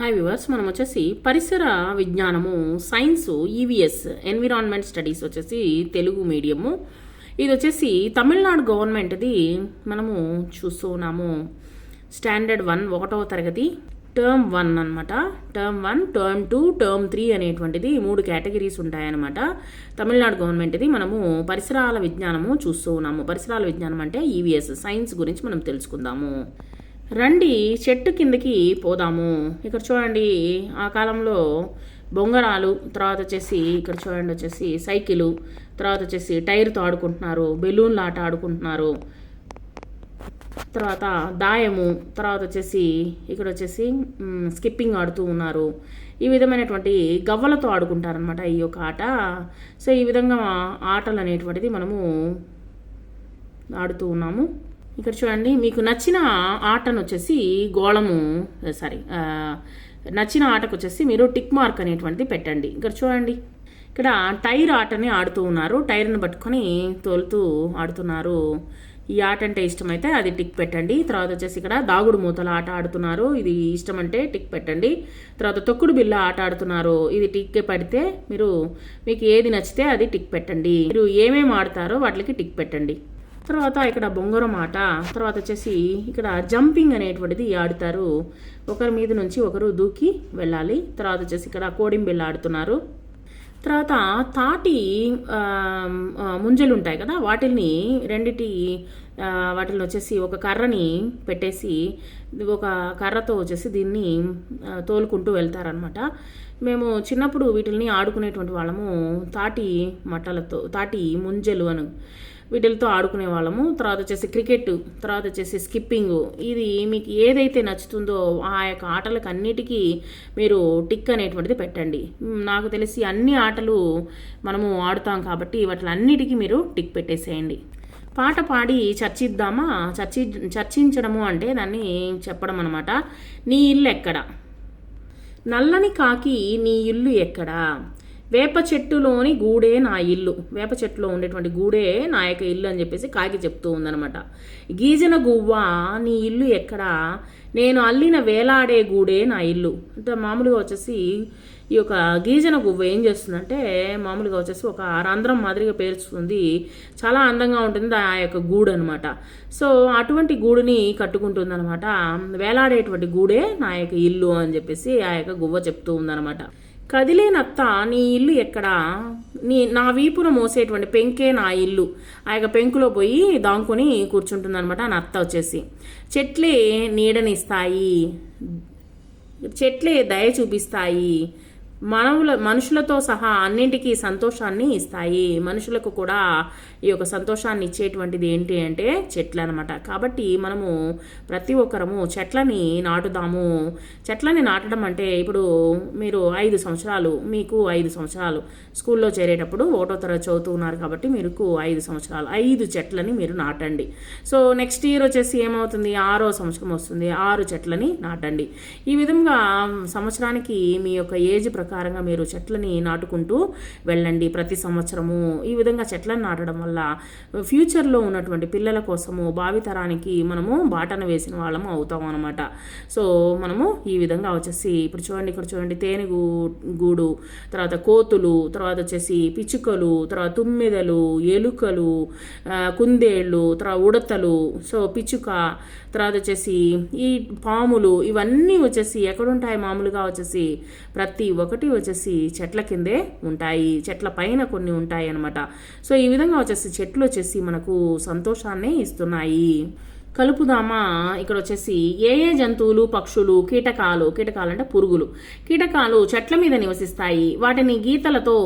Hi viewers మనం వచ్చేసి పరిసర విజ్ఞానము సైన్స్ ఈవీఎస్ ఎన్విరాన్మెంట్ స్టడీస్ వచ్చేసి తెలుగు మీడియము ఇది వచ్చేసి తమిళనాడు గవర్నమెంట్ది మనము చూస్తూ ఉన్నాము స్టాండర్డ్ వన్ ఒకటవ తరగతి టర్మ్ వన్ అనమాట term one term two term three అనేటువంటిది మూడు కేటగిరీస్ ఉంటాయన్నమాట. తమిళనాడు గవర్నమెంట్ది మనము పరిసరాల విజ్ఞానము చూస్తూ ఉన్నాము పరిసరాల విజ్ఞానం అంటే ఈవీఎస్ సైన్స్ గురించి మనం తెలుసుకుందాము. రండి చెట్టు కిందకి పోదాము. ఇక్కడ చూడండి ఆ కాలంలో బొంగరాలు తర్వాత వచ్చేసి ఇక్కడ చూడండి వచ్చేసి సైకిలు తర్వాత వచ్చేసి టైర్తో ఆడుకుంటున్నారు బెలూన్లు ఆట ఆడుకుంటున్నారు. తర్వాత దాయము తర్వాత వచ్చేసి ఇక్కడ వచ్చేసి స్కిప్పింగ్ ఆడుతూ ఉన్నారు. ఈ విధమైనటువంటి గవ్వలతో ఆడుకుంటారనమాట ఈ యొక్క ఆట. సో ఈ విధంగా ఆటలు అనేటువంటిది మనము ఆడుతూ ఉన్నాము. ఇక్కడ చూడండి మీకు నచ్చిన ఆటను వచ్చేసి గోళము సారీ నచ్చిన ఆటకు వచ్చేసి మీరు టిక్ మార్క్ అనేటువంటిది పెట్టండి. ఇక్కడ చూడండి ఇక్కడ టైర్ ఆటని ఆడుతూ ఉన్నారు. టైర్ని పట్టుకొని తోలుతూ ఆడుతున్నారు. ఈ ఆట అంటే ఇష్టమైతే అది టిక్ పెట్టండి. తర్వాత వచ్చేసి ఇక్కడ దాగుడు మూతల ఆట ఆడుతున్నారు. ఇది ఇష్టం అంటే టిక్ పెట్టండి. తర్వాత తొక్కుడు బిల్ల ఆట ఆడుతున్నారు. ఇది టిక్ పెడితే మీరు మీకు ఏది నచ్చితే అది టిక్ పెట్టండి. మీరు ఏమేమి ఆడతారో వాటికి టిక్ పెట్టండి. తర్వాత ఇక్కడ బొంగరం ఆట తర్వాత వచ్చేసి ఇక్కడ జంపింగ్ అనేటువంటిది ఆడుతారు. ఒకరి మీద నుంచి ఒకరు దూకి వెళ్ళాలి. తర్వాత వచ్చేసి ఇక్కడ కోడింబిల్ల ఆడుతున్నారు. తర్వాత తాటి ముంజలు ఉంటాయి కదా వాటిని రెండిటి వాటిని వచ్చేసి ఒక కర్రని పెట్టేసి ఒక కర్రతో వచ్చేసి దీన్ని తోలుకుంటూ వెళ్తారనమాట మేము చిన్నప్పుడు వీటిని ఆడుకునేటువంటి వాళ్ళము తాటి మట్టలతో తాటి ముంజలు అని. వీటితో ఆడుకునే వాళ్ళము. తర్వాత వచ్చేసి క్రికెట్ తర్వాత వచ్చేసి స్కిప్పింగ్ ఇది మీకు ఏదైతే నచ్చుతుందో ఆ యొక్క ఆటలకు అన్నిటికీ మీరు టిక్ అనేటువంటిది పెట్టండి. నాకు తెలిసి అన్ని ఆటలు మనము ఆడుతాం కాబట్టి వాటిలన్నిటికీ మీరు టిక్ పెట్టేసేయండి. పాట పాడి చర్చిద్దామా? చర్చి చర్చించడము అంటే దాన్ని చెప్పడం అనమాట నీ ఇల్లు ఎక్కడ? నల్లని కాకి నీ ఇల్లు ఎక్కడా? వేప చెట్టులోని గూడే నా ఇల్లు. వేప చెట్టులో ఉండేటువంటి గూడే నా యొక్క ఇల్లు అని చెప్పేసి కాకి చెప్తూ ఉందనమాట గీజన గువ్వ నీ ఇల్లు ఎక్కడా? నేను అల్లిన వేలాడే గూడే నా ఇల్లు. అంటే మామూలుగా వచ్చేసి ఈ యొక్క గీజన గువ్వ ఏం చేస్తుందంటే మామూలుగా వచ్చేసి ఒక రంధ్రం మాదిరిగా పేర్చుతుంది చాలా అందంగా ఉంటుంది ఆ యొక్క గూడు అనమాట సో అటువంటి గూడుని కట్టుకుంటుంది అనమాట వేలాడేటువంటి గూడే నా యొక్క ఇల్లు అని చెప్పేసి ఆ యొక్క గువ్వ చెప్తూ ఉందనమాట కదిలేనత్త నీ ఇల్లు ఎక్కడా? నీ నా వీపున మోసేటువంటి పెంకే నా ఇల్లు. ఆ యొక్క పెంకులో పోయి దాంకొని కూర్చుంటుంది అనమాట నత్త వచ్చేసి. చెట్లే నీడనిస్తాయి. చెట్లే దయ చూపిస్తాయి. మనవుల మనుషులతో సహా అన్నింటికీ సంతోషాన్ని ఇస్తాయి. మనుషులకు కూడా ఈ యొక్క సంతోషాన్ని ఇచ్చేటువంటిది ఏంటి అంటే చెట్లు అనమాట కాబట్టి మనము ప్రతి ఒక్కరము చెట్లని నాటుదాము. చెట్లని నాటడం అంటే ఇప్పుడు మీరు ఐదు సంవత్సరాలు మీకు ఐదు సంవత్సరాలు స్కూల్లో చేరేటప్పుడు ఒకటో తరగతి చదువుతూ ఉన్నారు కాబట్టి మీకు ఐదు సంవత్సరాలు ఐదు చెట్లని మీరు నాటండి. సో నెక్స్ట్ ఇయర్ వచ్చేసి ఏమవుతుంది? ఆరో సంవత్సరం వస్తుంది. ఆరు చెట్లని నాటండి. ఈ విధంగా సంవత్సరానికి మీ యొక్క ఏజ్ ప్రకారంగా మీరు చెట్లని నాటుకుంటూ వెళ్ళండి ప్రతి సంవత్సరము. ఈ విధంగా చెట్లను నాటడం వల్ల ఫ్యూచర్లో ఉన్నటువంటి పిల్లల కోసము భావితరానికి మనము బాటన వేసిన వాళ్ళము అవుతాం అనమాట సో మనము ఈ విధంగా వచ్చేసి ఇప్పుడు చూడండి ఇక్కడ చూడండి తేనెగు గూడు తర్వాత కోతులు తర్వాత వచ్చేసి పిచ్చుకలు తర్వాత తుమ్మెదలు ఎలుకలు కుందేళ్ళు తర్వాత ఉడతలు సో పిచ్చుక తర్వాత వచ్చేసి ఈ పాములు ఇవన్నీ వచ్చేసి ఎక్కడుంటాయి మామూలుగా వచ్చేసి ప్రతి ఒక్కటి వచ్చేసి చెట్ల కిందే ఉంటాయి. చెట్ల పైన కొన్ని ఉంటాయి అన్నమాట. సో ఈ విధంగా వచ్చేసి చెట్లు వచ్చేసి మనకు సంతోషాన్ని ఇస్తున్నాయి. కలుపుదామా? ఇక్కడ వచ్చేసి ఏ ఏ జంతువులు పక్షులు కీటకాలు కీటకాలు అంటే పురుగులు. కీటకాలు చెట్ల మీద నివసిస్తాయి. వాటిని గీతలతో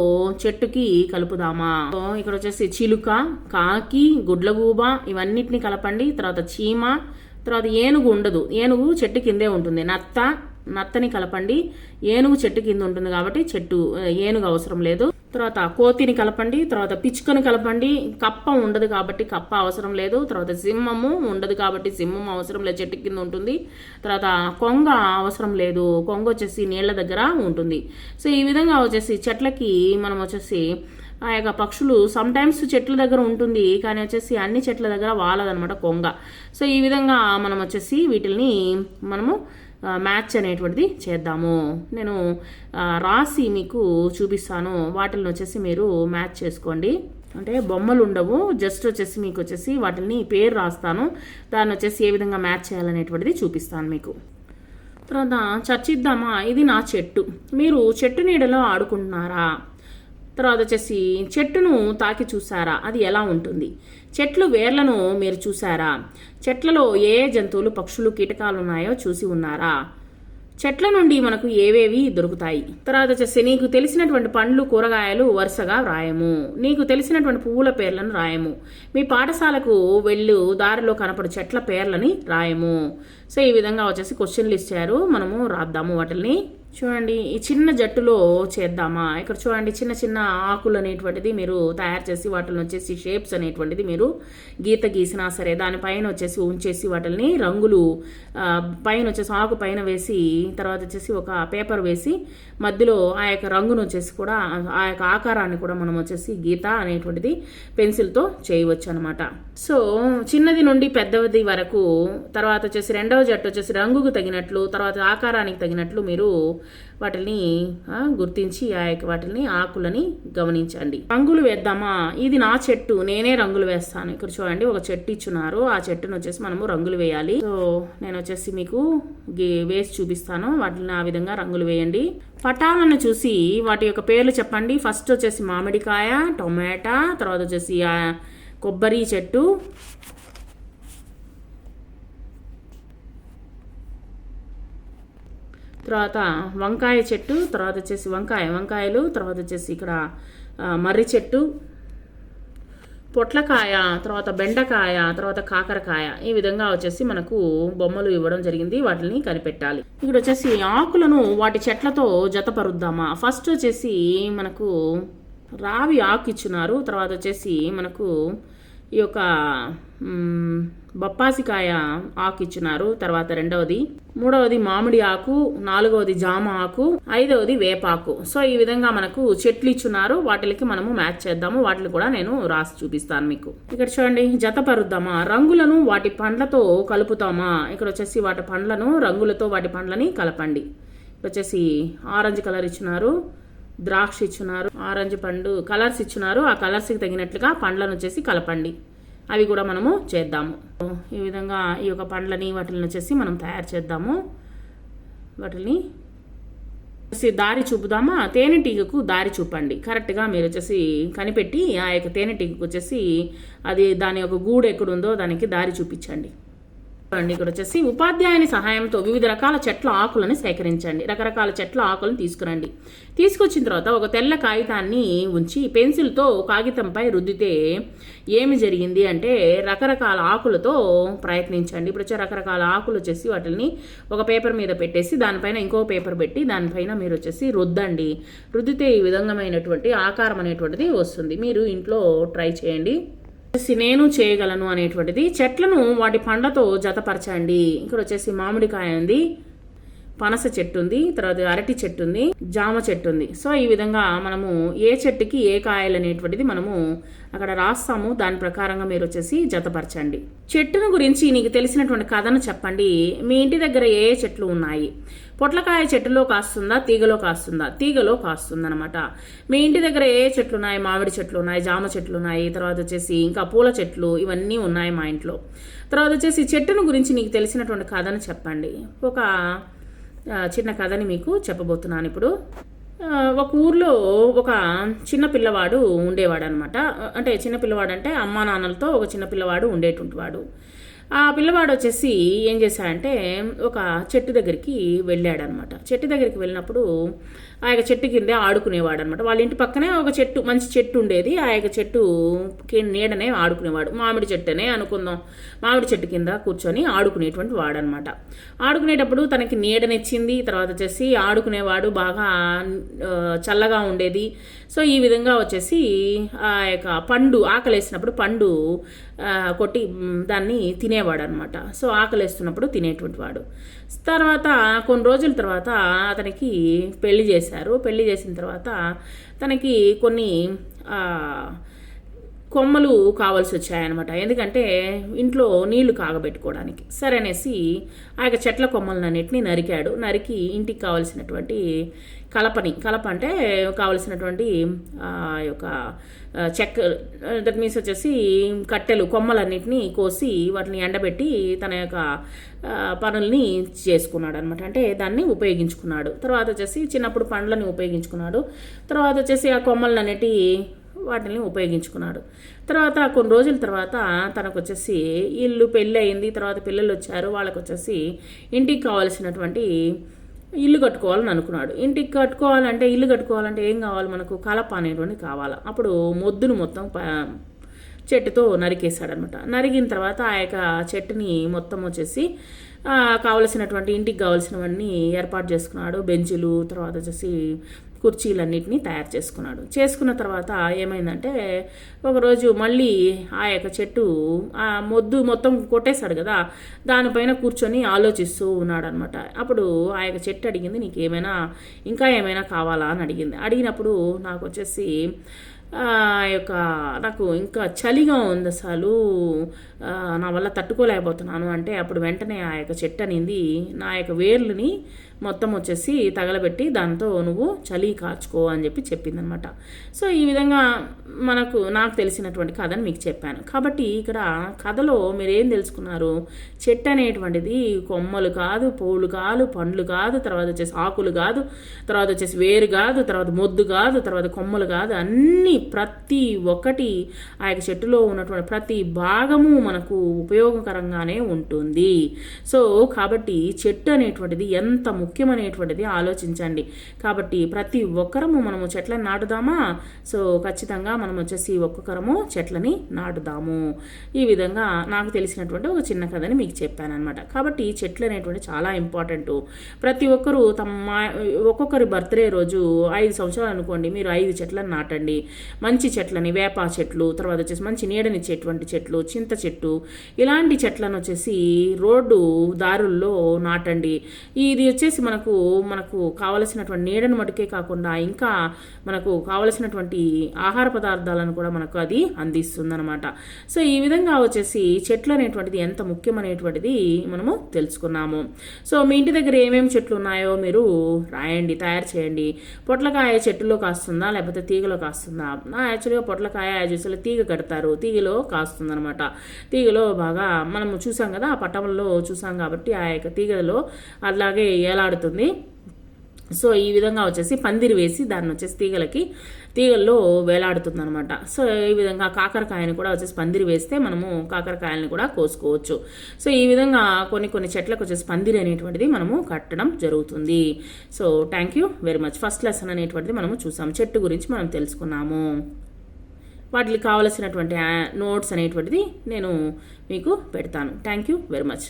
చెట్టుకి కలుపుదామా? ఇక్కడ వచ్చేసి చిలుక కాకి గుడ్లగూబ ఇవన్నిటిని కలపండి. తర్వాత చీమ తర్వాత ఏనుగు ఉండదు. ఏనుగు చెట్టు కిందే ఉంటుంది. నత్త నత్తని కలపండి. ఏనుగు చెట్టు కింద ఉంటుంది కాబట్టి చెట్టు ఏనుగు అవసరం లేదు. తర్వాత కోతిని కలపండి తర్వాత పిచ్చుకను కలపండి. కప్ప ఉండదు కాబట్టి కప్ప అవసరం లేదు. తర్వాత సింహము ఉండదు కాబట్టి సింహం అవసరం లేదు చెట్టు కింద ఉంటుంది. తర్వాత కొంగ అవసరం లేదు. కొంగ వచ్చేసి నీళ్ళ దగ్గర ఉంటుంది. సో ఈ విధంగా వచ్చేసి చెట్లకి మనం వచ్చేసి ఆ యొక్క పక్షులు సమ్టైమ్స్ చెట్ల దగ్గర ఉంటుంది కానీ వచ్చేసి అన్ని చెట్ల దగ్గర వాలదనమాట కొంగ. సో ఈ విధంగా మనం వచ్చేసి వీటిని మనము మ్యాచ్ అనేటువంటిది చేద్దాము. నేను రాసి మీకు చూపిస్తాను. వాటిని వచ్చేసి మీరు మ్యాచ్ చేసుకోండి. అంటే బొమ్మలు ఉండవు. జస్ట్ వచ్చేసి మీకు వచ్చేసి వాటిని పేరు రాస్తాను. దాన్ని వచ్చేసి ఏ విధంగా మ్యాచ్ చేయాలనేటువంటిది చూపిస్తాను మీకు. తర్వాత చర్చిద్దామా? ఇది నా చెట్టు. మీరు చెట్టు నీడలో ఆడుకుంటున్నారా? తర్వాత వచ్చేసి చెట్టును తాకి చూసారా అది ఎలా ఉంటుంది? చెట్లు వేర్లను మీరు చూసారా చెట్లలో ఏ ఏ జంతువులు పక్షులు కీటకాలు ఉన్నాయో చూసి ఉన్నారా? చెట్ల నుండి మనకు ఏవేవి దొరుకుతాయి? తర్వాత వచ్చేసి నీకు తెలిసినటువంటి పండ్లు కూరగాయలు వరుసగా రాయము నీకు తెలిసినటువంటి పువ్వుల పేర్లను రాయము. మీ పాఠశాలకు వెళ్ళు దారిలో కనపడు చెట్ల పేర్లని రాయము. సో ఈ విధంగా వచ్చేసి క్వశ్చన్లు ఇచ్చారు. మనము రాద్దాము వాటిని చూడండి ఈ చిన్న జట్టులో చేద్దామా? ఇక్కడ చూడండి చిన్న చిన్న ఆకులు అనేటువంటిది మీరు తయారు చేసి వాటిని వచ్చేసి షేప్స్ అనేటువంటిది మీరు గీత గీసినా సరే దానిపైన వచ్చేసి ఉంచేసి వాటిని రంగులు పైన వచ్చేసి ఆకు పైన వేసి తర్వాత వచ్చేసి ఒక పేపర్ వేసి మధ్యలో ఆ యొక్క రంగును వచ్చేసి కూడా ఆ యొక్క ఆకారాన్ని కూడా మనం వచ్చేసి గీత అనేటువంటిది పెన్సిల్తో చేయవచ్చు అనమాట సో చిన్నది నుండి పెద్దది వరకు తర్వాత వచ్చేసి రెండవ జట్టు వచ్చేసి రంగుకు తగినట్లు తర్వాత ఆకారానికి తగినట్లు మీరు వాటిని గుర్తించి ఆ యొక్క వాటిని ఆకులని గమనించండి. రంగులు వేద్దామా? ఇది నా చెట్టు నేనే రంగులు వేస్తాను. ఇక్కడ చూడండి ఒక చెట్టు ఇచ్చున్నారు. ఆ చెట్టును వచ్చేసి మనము రంగులు వేయాలి. సో నేను వచ్చేసి మీకు గే- వేసి చూపిస్తాను. వాటిని ఆ విధంగా రంగులు వేయండి. పటాలను చూసి వాటి యొక్క పేర్లు చెప్పండి. ఫస్ట్ వచ్చేసి మామిడికాయ టొమాటా తర్వాత వచ్చేసి కొబ్బరి చెట్టు తర్వాత వంకాయ చెట్టు తర్వాత వచ్చేసి వంకాయ. వంకాయలు తర్వాత వచ్చేసి ఇక్కడ మర్రి చెట్టు పొట్లకాయ తర్వాత బెండకాయ తర్వాత కాకరకాయ. ఈ విధంగా వచ్చేసి మనకు బొమ్మలు ఇవ్వడం జరిగింది. వాటిని కనిపెట్టాలి. ఇక్కడ వచ్చేసి ఆకులను వాటి చెట్లతో జతపరుద్దామా? ఫస్ట్ వచ్చేసి మనకు రావి ఆకు ఇచ్చున్నారు. తర్వాత వచ్చేసి మనకు ఈ యొక్క మ్, బొప్పాసికాయ ఆకు ఇచ్చినారు తర్వాత రెండవది మూడవది మామిడి ఆకు నాలుగవది జామ ఆకు ఐదవది వేపాకు. సో ఈ విధంగా మనకు చెట్లు ఇచ్చున్నారు వాటికి మనము మ్యాచ్ చేద్దాము. వాటిని కూడా నేను రాసి చూపిస్తాను మీకు. ఇక్కడ చూడండి జతపరుద్దామా రంగులను వాటి పండ్లతో కలుపుతామా? ఇక్కడ వచ్చేసి వాటి పండ్లను రంగులతో వాటి పండ్లని కలపండి. ఇక్కడ వచ్చేసి ఆరెంజ్ కలర్ ఇచ్చినారు. ద్రాక్ష ఇచ్చున్నారు ఆరెంజ్ పండు కలర్స్ ఇచ్చున్నారు. ఆ కలర్స్కి తగినట్లుగా పండ్లను వచ్చేసి కలపండి. అవి కూడా మనము చేద్దాము. ఈ విధంగా ఈ యొక్క పండ్లని వాటిని వచ్చేసి మనం తయారు చేద్దాము. వాటిని దారి చూపుదామా? తేనెటీగకు దారి చూపండి. కరెక్ట్గా మీరు వచ్చేసి కనిపెట్టి ఆ యొక్క తేనెటీగకు వచ్చేసి అది దాని యొక్క గూడు ఎక్కడుందో దానికి దారి చూపించండి. చూడండి ఇక్కడ వచ్చేసి ఉపాధ్యాయుని సహాయంతో వివిధ రకాల చెట్ల ఆకులను సేకరించండి. రకరకాల చెట్ల ఆకులను తీసుకురండి. తీసుకొచ్చిన తర్వాత ఒక తెల్ల కాగితాన్ని ఉంచి పెన్సిల్తో కాగితంపై రుద్దితే ఏమి జరిగింది అంటే రకరకాల ఆకులతో ప్రయత్నించండి. ఇప్పుడు వచ్చే రకరకాల ఆకులు వచ్చేసి వాటిని ఒక పేపర్ మీద పెట్టేసి దానిపైన ఇంకో పేపర్ పెట్టి దానిపైన మీరు వచ్చేసి రుద్దండి. రుద్దితే ఈ విధంగా ఆకారం అనేటువంటిది వస్తుంది. మీరు ఇంట్లో ట్రై చేయండి. నేను చేయగలను అనేటువంటిది. చెట్లను వాటి పండ్లతో జతపరచండి. ఇక్కడ వచ్చేసి మామిడికాయ ఉంది పనస చెట్టు ఉంది తర్వాత అరటి చెట్టు ఉంది జామ చెట్టు ఉంది సో ఈ విధంగా మనము ఏ చెట్టుకి ఏ కాయలు అనేటువంటిది మనము అక్కడ రాస్తాము. దాని ప్రకారంగా మీరు వచ్చేసి జతపరచండి. చెట్టును గురించి నీకు తెలిసినటువంటి కథను చెప్పండి. మీ ఇంటి దగ్గర ఏ చెట్లు ఉన్నాయి? పొట్లకాయ చెట్టులో కాస్తుందా? తీగలో కాస్తుందా? తీగలో కాస్తుంది అనమాట మీ ఇంటి దగ్గర ఏ చెట్లు ఉన్నాయి? మామిడి చెట్లు ఉన్నాయి జామ చెట్లు ఉన్నాయి తర్వాత వచ్చేసి ఇంకా పూల చెట్లు ఇవన్నీ ఉన్నాయి మా ఇంట్లో. తర్వాత వచ్చేసి చెట్టును గురించి నీకు తెలిసినటువంటి కథను చెప్పండి. ఒక చిన్న కథని మీకు చెప్పబోతున్నాను ఇప్పుడు. ఒక ఊర్లో ఒక చిన్న పిల్లవాడు ఉండేవాడు అనమాట అంటే చిన్న పిల్లవాడు అంటే అమ్మా నాన్నలతో ఒక చిన్న పిల్లవాడు ఉండేటువంటి వాడు. ఆ పిల్లవాడు వచ్చేసి ఏం చేశాడంటే ఒక చెట్టు దగ్గరికి వెళ్ళాడనమాట. చెట్టు దగ్గరికి వెళ్ళినప్పుడు ఆ యొక్క చెట్టు కిందే ఆడుకునేవాడు అనమాట. వాళ్ళ ఇంటి పక్కనే ఒక చెట్టు మంచి చెట్టు ఉండేది. ఆ యొక్క చెట్టు నీడనే ఆడుకునేవాడు. మామిడి చెట్టునే అనుకుందాం. మామిడి చెట్టు కింద కూర్చొని ఆడుకునేటువంటి వాడనమాట. ఆడుకునేటప్పుడు తనకి నీడనిచ్చింది తర్వాత వచ్చేసి ఆడుకునేవాడు బాగా చల్లగా ఉండేది. సో ఈ విధంగా వచ్చేసి ఆ యొక్క పండు ఆకలేసినప్పుడు పండు కొట్టి దాన్ని తినే తినేవాడు అనమాట సో ఆకలేస్తున్నప్పుడు తినేటువంటి వాడు. తర్వాత కొన్ని రోజుల తర్వాత అతనికి పెళ్ళి చేశారు. పెళ్ళి చేసిన తర్వాత తనకి కొన్ని కొమ్మలు కావాల్సి వచ్చాయన్నమాట. ఎందుకంటే ఇంట్లో నీళ్ళు కాగబెట్టుకోవడానికి. సరే అనేసి ఆ యొక్క చెట్ల కొమ్మలన్నిటిని నరికాడు. నరికి ఇంటికి కావలసినటువంటి కలపని కలప అంటే కావలసినటువంటి ఆ యొక్క చెక్క దట్ మీన్స్ వచ్చేసి కట్టెలు కొమ్మలన్నిటిని కోసి వాటిని ఎండబెట్టి తన యొక్క పనుల్ని చేసుకున్నాడు అనమాట అంటే దాన్ని ఉపయోగించుకున్నాడు. తర్వాత వచ్చేసి చిన్నప్పుడు పండ్లని ఉపయోగించుకున్నాడు. తర్వాత వచ్చేసి ఆ కొమ్మలన్నిటి వాటిని ఉపయోగించుకున్నాడు. తర్వాత కొన్ని రోజుల తర్వాత తనకు వచ్చేసి ఇల్లు పెళ్ళి అయింది తర్వాత పిల్లలు వచ్చారు వాళ్ళకు వచ్చేసి ఇంటికి కావాల్సినటువంటి ఇల్లు కట్టుకోవాలని అనుకున్నాడు. ఇంటికి కట్టుకోవాలంటే ఇల్లు కట్టుకోవాలంటే ఏం కావాలి మనకు? కలప అనేటువంటి కావాలి. అప్పుడు మొద్దును మొత్తం ప- చెట్టుతో నరికేశాడనమాట నరికిన తర్వాత ఆ యొక్క చెట్టుని మొత్తం వచ్చేసి కావలసినటువంటి ఇంటికి కావలసినవన్నీ ఏర్పాటు చేసుకున్నాడు. బెంచులు తర్వాత వచ్చేసి కుర్చీలన్నిటిని తయారు చేసుకున్నాడు. చేసుకున్న తర్వాత ఏమైందంటే ఒకరోజు మళ్ళీ ఆ యొక్క చెట్టు ఆ మొద్దు మొత్తం కొట్టేశాడు కదా దానిపైన కూర్చొని ఆలోచిస్తూ ఉన్నాడు అనమాట అప్పుడు ఆ యొక్క చెట్టు అడిగింది నీకు ఏమైనా ఇంకా ఏమైనా కావాలా? అని అడిగింది. అడిగినప్పుడు నాకు వచ్చేసి ఆ యొక్క నాకు ఇంకా చలిగా ఉంది అసలు. నా వల్ల తట్టుకోలేకపోతున్నాను అంటే అప్పుడు వెంటనే ఆ యొక్క చెట్టు అనింది. నా యొక్క వేర్లని మొత్తం వచ్చేసి తగలబెట్టి దాంతో నువ్వు చలి కాచుకో అని చెప్పి చెప్పిందనమాట సో ఈ విధంగా మనకు నాకు తెలిసినటువంటి కథని మీకు చెప్పాను. కాబట్టి ఇక్కడ కథలో మీరేం తెలుసుకున్నారు? చెట్టు అనేటువంటిది కొమ్మలు కాదు పూలు కాదు పండ్లు కాదు తర్వాత వచ్చేసి ఆకులు కాదు తర్వాత వచ్చేసి వేరు కాదు తర్వాత మొద్దు కాదు తర్వాత కొమ్మలు కాదు. అన్నీ ప్రతి ఒక్కటి ఆ యొక్క చెట్టులో ఉన్నటువంటి ప్రతి భాగము మనకు ఉపయోగకరంగానే ఉంటుంది. సో కాబట్టి చెట్టు అనేటువంటిది ఎంత ముఖ్యం ముఖ్యమనేటువంటిది ఆలోచించండి. కాబట్టి ప్రతి ఒక్కరము మనము చెట్లను నాటుదామా? సో ఖచ్చితంగా మనం వచ్చేసి ఒక్కొక్కరము చెట్లని నాటుదాము. ఈ విధంగా నాకు తెలిసినటువంటి ఒక చిన్న కథని మీకు చెప్పాను అనమాట కాబట్టి చెట్లు అనేటువంటి చాలా ఇంపార్టెంట్. ప్రతి ఒక్కరు తమ ఒక్కొక్కరి బర్త్డే రోజు ఐదు సంవత్సరాలు అనుకోండి మీరు ఐదు చెట్లను నాటండి. మంచి చెట్లని వేప చెట్లు తర్వాత వచ్చేసి మంచి నీడనిచ్చేటువంటి చెట్లు చింత చెట్టు ఇలాంటి చెట్లను వచ్చేసి రోడ్డు దారుల్లో నాటండి. ఇది వచ్చేసి మనకు మనకు కావలసినటువంటి నీడను మటుకే కాకుండా ఇంకా మనకు కావలసినటువంటి ఆహార పదార్థాలను కూడా మనకు అది అందిస్తుందన్నమాట. సో ఈ విధంగా వచ్చేసి చెట్లు అనేటువంటిది ఎంత ముఖ్యమనేటువంటిది మనము తెలుసుకున్నాము. సో మీ ఇంటి దగ్గర ఏమేమి చెట్లు ఉన్నాయో మీరు రాయండి తయారు చేయండి. పొట్లకాయ చెట్టులో కాస్తుందా లేకపోతే తీగలో కాస్తుందా? యాక్చువల్గా పొట్లకాయ యాజుసలు తీగ కడతారు తీగలో కాస్తుందనమాట తీగలో బాగా మనము చూసాం కదా ఆ పట్టణంలో చూసాం కాబట్టి ఆ యొక్క తీగలో అలాగే వేలాడుతుంది సో ఈ విధంగా వచ్చేసి పందిరి వేసి దాన్ని వచ్చేసి తీగలకి తీగల్లో వేలాడుతుంది అనమాట సో ఈ విధంగా కాకరకాయని కూడా వచ్చేసి పందిరి వేస్తే మనము కాకరకాయలని కూడా కోసుకోవచ్చు. సో ఈ విధంగా కొన్ని కొన్ని చెట్లకు వచ్చేసి పందిరి అనేటువంటిది మనము కట్టడం జరుగుతుంది. So thank you very much. First lesson అనేటువంటిది మనము చూసాం చెట్టు గురించి మనం తెలుసుకున్నాము. వాటికి కావలసినటువంటి నోట్స్ అనేటువంటిది నేను మీకు పెడతాను. Thank you very much.